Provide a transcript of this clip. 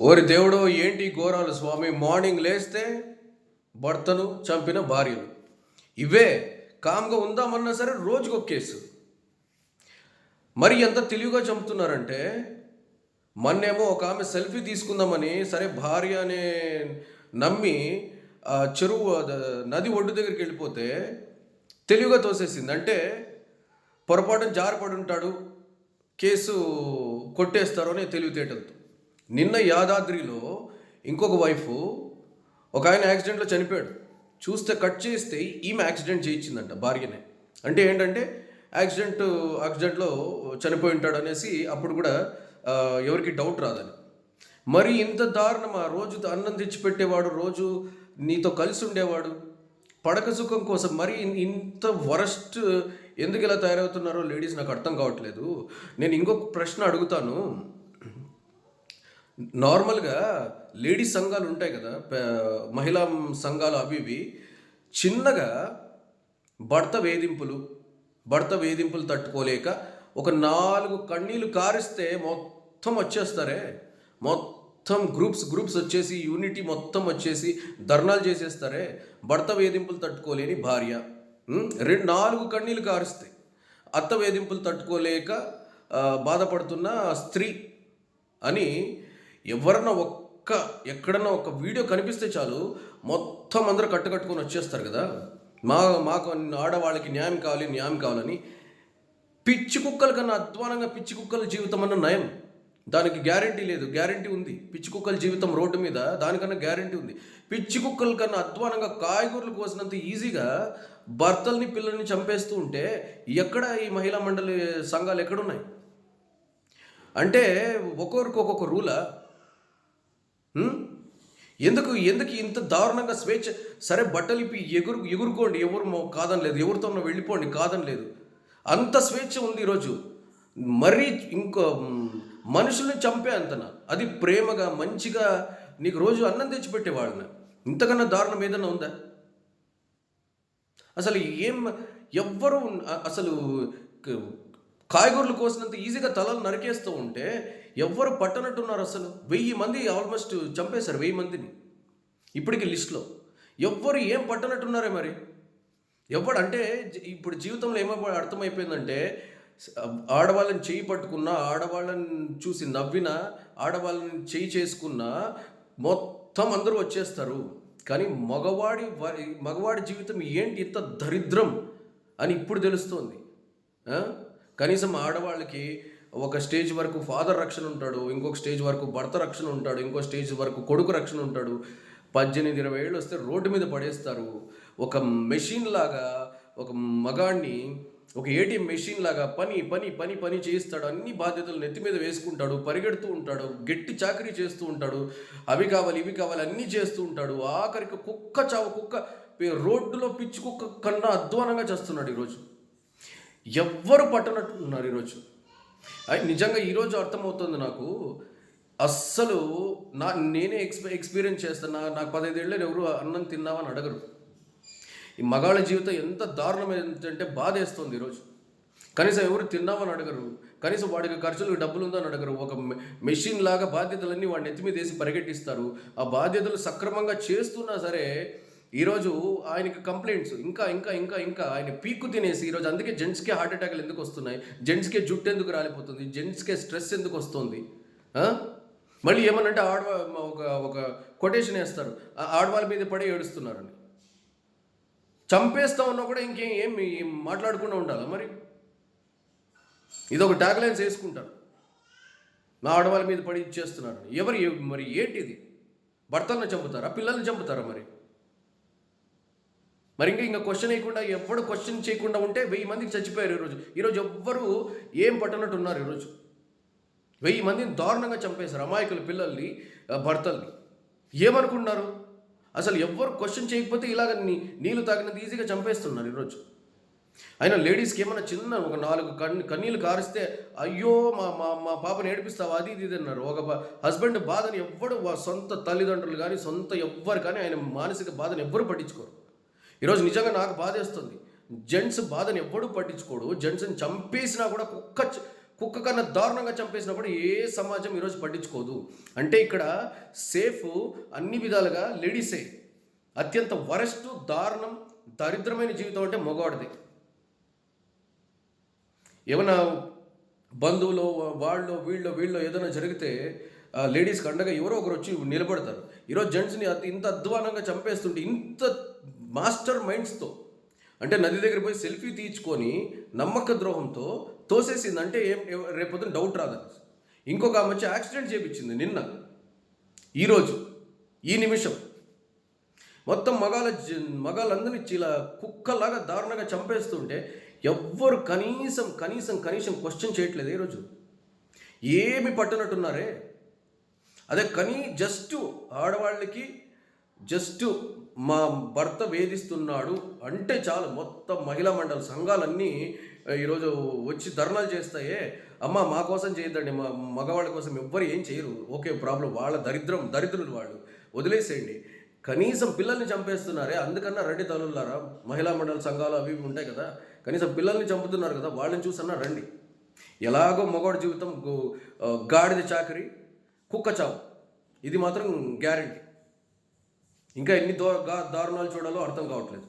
ఓరి దేవుడు ఏంటి ఘోరాలు స్వామి? మార్నింగ్ లేస్తే భర్తను చంపిన భార్యలు ఇవే కామ్గా ఉందామన్నా సరే రోజుకొక కేసు. మరి ఎంత తెలివిగా చంపుతున్నారంటే మొన్నేమో ఒక ఆమె సెల్ఫీ తీసుకుందామని సరే భార్య అనే నమ్మి ఆ చెరువు నది ఒడ్డు దగ్గరికి వెళ్ళిపోతే తెలివిగా తోసేసింది. అంటే పొరపాటున జారిపడి ఉంటాడు కేసు కొట్టేస్తారు అని తెలివితేటలతో. నిన్న యాదాద్రిలో ఇంకొక వైఫ్ ఒక ఆయన యాక్సిడెంట్లో చనిపోయాడు. చూస్తే కట్ చేస్తే ఈమె యాక్సిడెంట్ చేయించిందంట భార్యనే. అంటే ఏంటంటే యాక్సిడెంట్ యాక్సిడెంట్లో చనిపోయి ఉంటాడు అనేసి అప్పుడు కూడా ఎవరికి డౌట్ రాదని. మరి ఇంత దారుణమా రోజు అన్నం తెచ్చిపెట్టేవాడు రోజు నీతో కలిసి ఉండేవాడు. పడక సుఖం కోసం మరి ఇంత వరస్ట్ ఎందుకు ఇలా తయారవుతున్నారో లేడీస్ నాకు అర్థం కావట్లేదు. నేను ఇంకొక ప్రశ్న అడుగుతాను. నార్మల్గా లేడీస్ సంఘాలు ఉంటాయి కదా మహిళా సంఘాలు అవి ఇవి. చిన్నగా భర్త వేధింపులు భర్త వేధింపులు తట్టుకోలేక ఒక నాలుగు కన్నీళ్ళు కారిస్తే మొత్తం వచ్చేస్తారే. మొత్తం గ్రూప్స్ గ్రూప్స్ వచ్చేసి యూనిటీ మొత్తం వచ్చేసి ధర్నాలు చేసేస్తారే. భర్త వేధింపులు తట్టుకోలేని భార్య. రెండు నాలుగు కన్నీళ్ళు కారుస్తాయి. అత్త వేధింపులు తట్టుకోలేక బాధపడుతున్న స్త్రీ అని ఎవరన్నా ఒక్క ఎక్కడన్నా ఒక వీడియో కనిపిస్తే చాలు మొత్తం అందరూ కట్టుకట్టుకొని వచ్చేస్తారు కదా. మా మాకు ఆడవాళ్ళకి న్యాయం కావాలి న్యాయం కావాలని పిచ్చి కుక్కల కన్నా అధ్వానంగా పిచ్చి కుక్కల జీవితం అన్న నయం. దానికి గ్యారంటీ లేదు గ్యారంటీ ఉంది. పిచ్చి కుక్కల జీవితం రోడ్డు మీద దానికన్నా గ్యారంటీ ఉంది. పిచ్చి కుక్కల కన్నా అధ్వానంగా కాయగూరలు కోసినంత ఈజీగా భర్తల్ని పిల్లల్ని చంపేస్తూ ఉంటే ఎక్కడ ఈ మహిళా మండలి సంఘాలు ఎక్కడున్నాయి? అంటే ఒక్కొక్కరికి ఒక్కొక్క రూలా. ఎందుకు ఎందుకు ఇంత దారుణంగా స్వేచ్ఛ? సరే బట్టలు ఇప్పి ఎగురు ఎగురుకోండి. ఎవరు కాదని లేదు. ఎవరితో వెళ్ళిపోండి. కాదని లేదు. అంత స్వేచ్ఛ ఉంది ఈరోజు. మరీ ఇంకో మనుషుల్ని చంపే అంతన. అది ప్రేమగా మంచిగా నీకు రోజు అన్నం తెచ్చిపెట్టేవాళ్ళని ఇంతకన్నా దారుణం ఏదన్నా ఉందా? అసలు ఏం ఎవ్వరూ అసలు కాయగూరలు కోసినంత ఈజీగా తలలు నరికేస్తూ ఉంటే ఎవ్వరు పట్టనట్టున్నారు అసలు. వెయ్యి మంది ఆల్మోస్ట్ చంపేశారు వెయ్యి మందిని. ఇప్పటికి లిస్ట్లో ఎవ్వరు ఏం పట్టనట్టున్నారే మరి? ఎవడు అంటే ఇప్పుడు జీవితంలో ఏమో అర్థమైపోయిందంటే ఆడవాళ్ళని చేయి పట్టుకున్నా ఆడవాళ్ళని చూసి నవ్వినా ఆడవాళ్ళని చేయి చేసుకున్నా మొత్తం అందరూ వచ్చేస్తారు. కానీ మగవాడి మగవాడి జీవితం ఏంటి ఇంత దరిద్రం అని ఇప్పుడు తెలుస్తోంది. కనీసం ఆడవాళ్ళకి ఒక స్టేజ్ వరకు ఫాదర్ రక్షణ ఉంటాడు ఇంకొక స్టేజ్ వరకు భర్త రక్షణ ఉంటాడు ఇంకో స్టేజ్ వరకు కొడుకు రక్షణ ఉంటాడు. పద్దెనిమిది ఇరవై ఏళ్ళు వస్తే రోడ్డు మీద పడేస్తారు. ఒక మెషిన్ లాగా ఒక మగాడిని ఒక ఏటీఎం మెషిన్ లాగా పని పని పని పని చేయిస్తాడు. అన్ని బాధ్యతలు నెత్తి మీద వేసుకుంటాడు పరిగెడుతూ ఉంటాడు గట్టి చాకరీ చేస్తూ ఉంటాడు అవి కావాలి ఇవి కావాలి అన్నీ చేస్తూ ఉంటాడు. ఆఖరికి కుక్క చావు కుక్క రోడ్డులో పిచ్చి కుక్క కన్నా అధ్వానంగా చేస్తున్నాడు ఈరోజు. ఎవ్వరు పట్టనట్టున్నారు ఈరోజు. అయ్ నిజంగా ఈరోజు అర్థమవుతుంది నాకు. అస్సలు నా నేనే ఎక్స్పీ ఎక్స్పీరియన్స్ చేస్తున్నా నాకు పదహైదేళ్ళు ఎవరు అన్నం తిన్నావని అడగరు. ఈ మగాళ్ళ జీవితం ఎంత దారుణమైందంటే బాధేస్తుంది ఈరోజు. కనీసం ఎవరు తిన్నామని అడగరు. కనీసం వాడికి ఖర్చులకు డబ్బులు ఉందని అడగరు. ఒక మెషిన్ లాగా బాధ్యతలన్నీ వాడిని ఎత్తిమీద వేసి పరిగెట్టిస్తారు. ఆ బాధ్యతలు సక్రమంగా చేస్తున్నా సరే ఈరోజు ఆయనకి కంప్లైంట్స్ ఇంకా ఇంకా ఇంకా ఇంకా ఆయన పీక్కు తినేసి ఈరోజు అందుకే జెంట్స్కే హార్ట్ అటాక్లు ఎందుకు వస్తున్నాయి? జెంట్స్కే జుట్టు ఎందుకు రాలిపోతుంది? జెంట్స్కే స్ట్రెస్ ఎందుకు వస్తుంది? మళ్ళీ ఏమనంటే ఆడవా ఒక ఒక కొటేషన్ వేస్తారు. ఆ ఆడవాళ్ళ మీద పడి ఏడుస్తున్నారని. చంపేస్తా ఉన్నా కూడా ఇంకేం ఏం మాట్లాడకుండా ఉండాలా మరి? ఇది ఒక వేసుకుంటారు. నా ఆడవాళ్ళ మీద పడి ఇచ్చేస్తున్నారు ఎవరు మరి ఏంటి ఇది భర్తలను చంపుతారా? పిల్లల్ని చంపుతారా మరి? మరి ఇంకా ఇంకా క్వశ్చన్ వేయకుండా ఎవడు క్వశ్చన్ చేయకుండా ఉంటే వెయ్యి మందికి చచ్చిపోయారు ఈరోజు ఈరోజు ఎవ్వరు ఏం పట్టనట్టు ఉన్నారు ఈరోజు వెయ్యి మందిని దారుణంగా చంపేశారు అమాయకుల పిల్లల్ని భర్తల్ని. ఏమనుకుంటున్నారు? అసలు ఎవ్వరు క్వశ్చన్ చేయకపోతే ఇలాగ నీ నీళ్ళు తాగినంత ఈజీగా చంపేస్తున్నారు ఈరోజు అయినా లేడీస్కి ఏమైనా చిన్న ఒక నాలుగు కన్ను కన్నీళ్ళు కారిస్తే అయ్యో మా మా మా పాపని ఏడిపిస్తావా? అది ఇది ఇది అన్నారు. ఒక హస్బెండ్ బాధని ఎవ్వడు సొంత తల్లిదండ్రులు కానీ సొంత ఎవ్వరు కానీ ఆయన మానసిక బాధను ఎవ్వరు పట్టించుకోరు. ఈరోజు నిజంగా నాకు బాధేస్తుంది జెంట్స్ బాధను ఎవ్వడూ పట్టించుకోడు. జెంట్స్ని చంపేసినా కూడా కుక్క చ- కుక్క కన్నా దారుణంగా చంపేసినప్పుడు ఏ సమాజం ఈరోజు పట్టించుకోదు. అంటే ఇక్కడ సేఫ్ అన్ని విధాలుగా లేడీసే. అత్యంత వరస్ట్ దారుణం దరిద్రమైన జీవితం అంటే మగవాడిది. ఏమైనా బంధువులు వాళ్ళు వీళ్ళు వీళ్ళు ఏదైనా జరిగితే లేడీస్ లేడీస్కి అండగా ఎవరో ఒకరు వచ్చి నిలబడతారు. ఈరోజు జెంట్స్ని ఇంత అధ్వానంగా చంపేస్తుంటే ఇంత మాస్టర్ మైండ్స్తో అంటే నది దగ్గర పోయి సెల్ఫీ తీయించుకొని నమ్మక ద్రోహంతో తోసేసింది ఏం రేపొద్దున డౌట్ రాదని ఇంకొక ఆమె వచ్చి యాక్సిడెంట్ చేపించింది నిన్న ఈరోజు ఈ నిమిషం. మొత్తం మగాల జ- మగాళ్ళందరినీ ఇలా కుక్కలాగా దారుణంగా చంపేస్తుంటే ఎవ్వరు కనీసం కనీసం కనీసం క్వశ్చన్ చేయట్లేదు ఈరోజు ఏమి పట్టనట్టున్నారే? అదే కనీ జస్ట్ ఆడవాళ్ళకి జస్ట్ మా భర్త వేధిస్తున్నాడు అంటే చాలు మొత్తం మహిళా మండలి సంఘాలన్నీ ఈరోజు వచ్చి ధర్నాలు చేస్తాయే. అమ్మ మా కోసం చేయొద్దండి. మా మగవాళ్ళ కోసం ఎవ్వరు ఏం చేయరు. Okay problem. వాళ్ళ దరిద్రం దరిద్రులు వాళ్ళు. వదిలేసేయండి. కనీసం పిల్లల్ని చంపేస్తున్నారే. అందుకన్నా రండి తల్లులారా. మహిళా మండలి సంఘాలు అవి ఇవి ఉంటాయి కదా. కనీసం పిల్లల్ని చంపుతున్నారు కదా. వాళ్ళని చూసన్నా రండి. ఎలాగో మగవాడి జీవితం గాడిద చాకరి కుక్క చావు ఇది మాత్రం గ్యారంటీ. ఇంకా ఎన్ని దో దారుణాలు చూడాలో అర్థం కావట్లేదు.